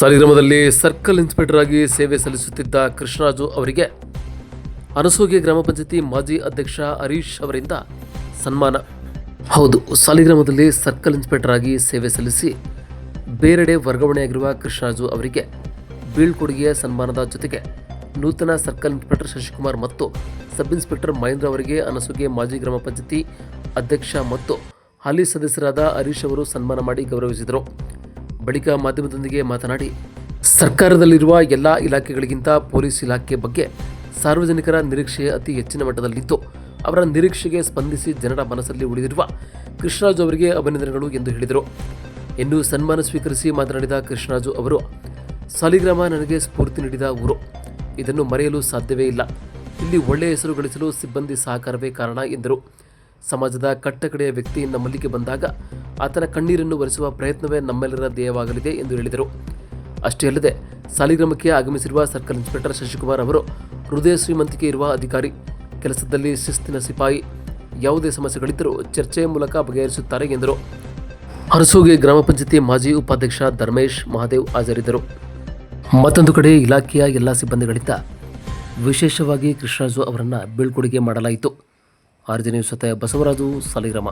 ಸಾಲಿಗ್ರಾಮದಲ್ಲಿ circle inspector ಆಗಿ ಸೇವೆ ಸಲ್ಲಿಸುತ್ತಿದ್ದ ಕೃಷ್ಣರಾಜು ಅವರಿಗೆ ಅನಸೂಗೆ ಗ್ರಾಮ ಪಂಚಾಯತಿ ಮಾಜಿ ಅಧ್ಯಕ್ಷ ಹರೀಶ್ ಅವರಿಂದ ಸನ್ಮಾನ. ಹೌದು, ಸಾಲಿಗ್ರಾಮದಲ್ಲಿ ಸರ್ಕಲ್ ಇನ್ಸ್ಪೆಕ್ಟರ್ ಆಗಿ ಸೇವೆ ಸಲ್ಲಿಸಿ ಬೇರೆಡೆ ವರ್ಗಾವಣೆಯಾಗಿರುವ ಕೃಷ್ಣರಾಜು ಅವರಿಗೆ ಬೀಳ್ಕೊಡುಗೆಯ ಸನ್ಮಾನದ ಜೊತೆಗೆ ನೂತನ ಸರ್ಕಲ್ ಇನ್ಸ್ಪೆಕ್ಟರ್ ಶಶಿಕುಮಾರ್ ಮತ್ತು ಸಬ್ ಇನ್ಸ್ಪೆಕ್ಟರ್ ಮಹೇಂದ್ರ ಅವರಿಗೆ ಅನಸೂಗೆ ಮಾಜಿ ಗ್ರಾಮ ಪಂಚಾಯತಿ ಅಧ್ಯಕ್ಷ ಮತ್ತು ಹಾಲಿ ಸದಸ್ಯರಾದ ಹರೀಶ್ ಅವರು ಸನ್ಮಾನ ಮಾಡಿ ಗೌರವಿಸಿದರು. ಬಳಿಕ ಮಾಧ್ಯಮದೊಂದಿಗೆ ಮಾತನಾಡಿ, ಸರ್ಕಾರದಲ್ಲಿರುವ ಎಲ್ಲ ಇಲಾಖೆಗಳಿಗಿಂತ ಪೊಲೀಸ್ ಇಲಾಖೆ ಬಗ್ಗೆ ಸಾರ್ವಜನಿಕರ ನಿರೀಕ್ಷೆ ಅತಿ ಹೆಚ್ಚಿನ ಮಟ್ಟದಲ್ಲಿದ್ದು ಅವರ ನಿರೀಕ್ಷೆಗೆ ಸ್ಪಂದಿಸಿ ಜನರ ಮನಸ್ಸಲ್ಲಿ ಉಳಿದಿರುವ ಕೃಷ್ಣರಾಜು ಅವರಿಗೆ ಅಭಿನಂದನೆಗಳು ಎಂದು ಹೇಳಿದರು. ಎಂದು ಸನ್ಮಾನ ಸ್ವೀಕರಿಸಿ ಮಾತನಾಡಿದ ಕೃಷ್ಣರಾಜು ಅವರು, ಸಾಲಿಗ್ರಾಮ ನನಗೆ ಸ್ಫೂರ್ತಿ ನೀಡಿದ ಊರು. ಇದನ್ನು ಮರೆಯಲು ಸಾಧ್ಯವೇ ಇಲ್ಲ. ಇಲ್ಲಿ ಒಳ್ಳೆಯ ಹೆಸರು ಗಳಿಸಲು ಸಿಬ್ಬಂದಿ ಸಹಕಾರವೇ ಕಾರಣ ಎಂದರು. ಸಮಾಜದ ಕಟ್ಟಕಡೆಯ ವ್ಯಕ್ತಿ ನಮ್ಮಲ್ಲಿಗೆ ಬಂದಾಗ ಆತನ ಕಣ್ಣೀರನ್ನು ಒರೆಸುವ ಪ್ರಯತ್ನವೇ ನಮ್ಮೆಲ್ಲರ ಧ್ಯೇಯವಾಗಲಿದೆ ಎಂದು ಹೇಳಿದರು. ಅಷ್ಟೇ ಅಲ್ಲದೆ, ಸಾಲಿಗ್ರಾಮಕ್ಕೆ ಆಗಮಿಸಿರುವ ಸರ್ಕಲ್ ಇನ್ಸ್ಪೆಕ್ಟರ್ ಶಶಿಕುಮಾರ್ ಅವರು ಹೃದಯ ಶ್ರೀಮಂತಿಕೆ ಇರುವ ಅಧಿಕಾರಿ, ಕೆಲಸದಲ್ಲಿ ಶಿಸ್ತಿನ ಸಿಪಾಯಿ, ಯಾವುದೇ ಸಮಸ್ಯೆಗಳಿದ್ದರೂ ಚರ್ಚೆಯ ಮೂಲಕ ಬಗೆಹರಿಸುತ್ತಾರೆ ಎಂದರು. ಹರಸೂಗೆ ಗ್ರಾಮ ಪಂಚಾಯತಿ ಮಾಜಿ ಉಪಾಧ್ಯಕ್ಷ ಧರ್ಮೇಶ್ ಮಹಾದೇವ್ ಹಾಜರಿದ್ದರು. ಮತ್ತೊಂದು ಕಡೆ ಇಲಾಖೆಯ ಎಲ್ಲ ಸಿಬ್ಬಂದಿಗಳಿಂದ ವಿಶೇಷವಾಗಿ ಕೃಷ್ಣರಾಜು ಅವರನ್ನು ಬೀಳ್ಕೊಡುಗೆ ಮಾಡಲಾಯಿತು. ಆರ್ಜನೆ ಸತ ಬಸವರಾಜು ಸಾಲಿಗ್ರಾಮ.